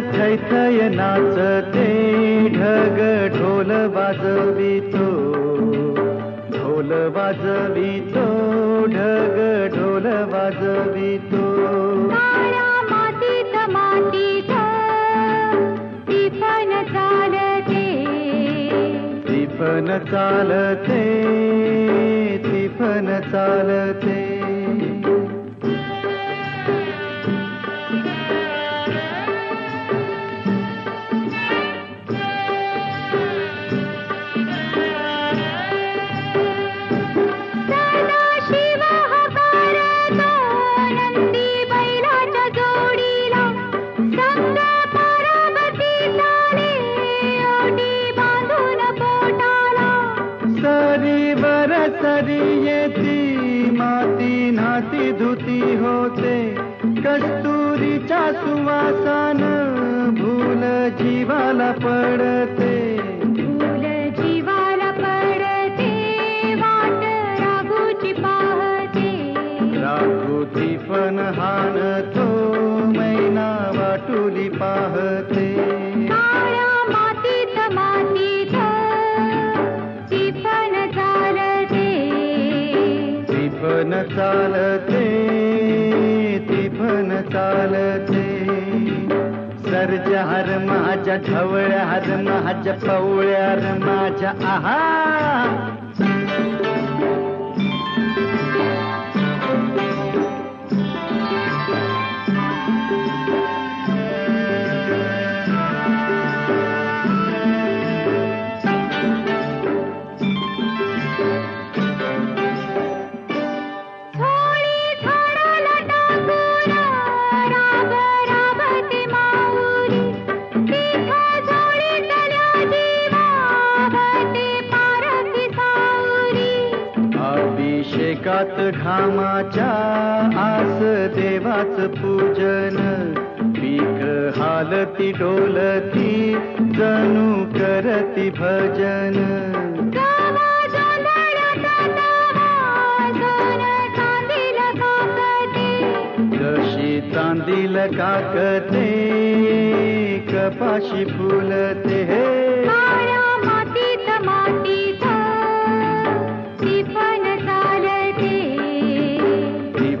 थैथय नाचते ढग ढोल वाजवितो. ढोल वाजवितो ढग ढोल वाजवितो. पण चालते ती पण चालते. सरीवर सरी येती माती नाती धुती होते. कस्तुरीच्या सुवासान भूल जीवाला पडते. चालते ती पण चालते. सर्जार माझ्या ढवळ्यार माझ्या पवळ्यार माझ्या आहा अभिषेकात घामाच्या आस देवाच पूजन. पीक हालती डोलती जणू करती भजन. वाजून चांदील काकते. जशी चांदील काकते कपाशी फुलते. काळ्या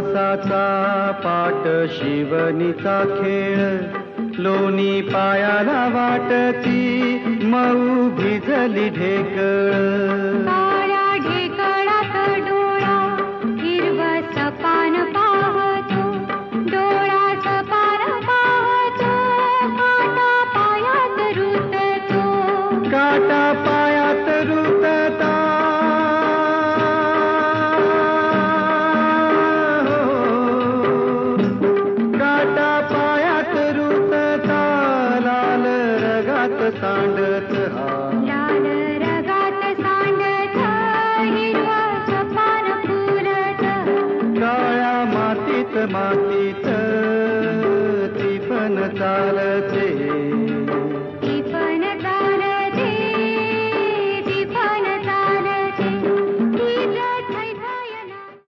पावसाचा पाट शिवनीचा खेळ. लोणी पायाला वाटती मऊ भिजली ढेकळ. सांडत हा लाल रगात सांडत हिरवस पान फुलत. काळ्या मातीत मातीत ती पण चालते.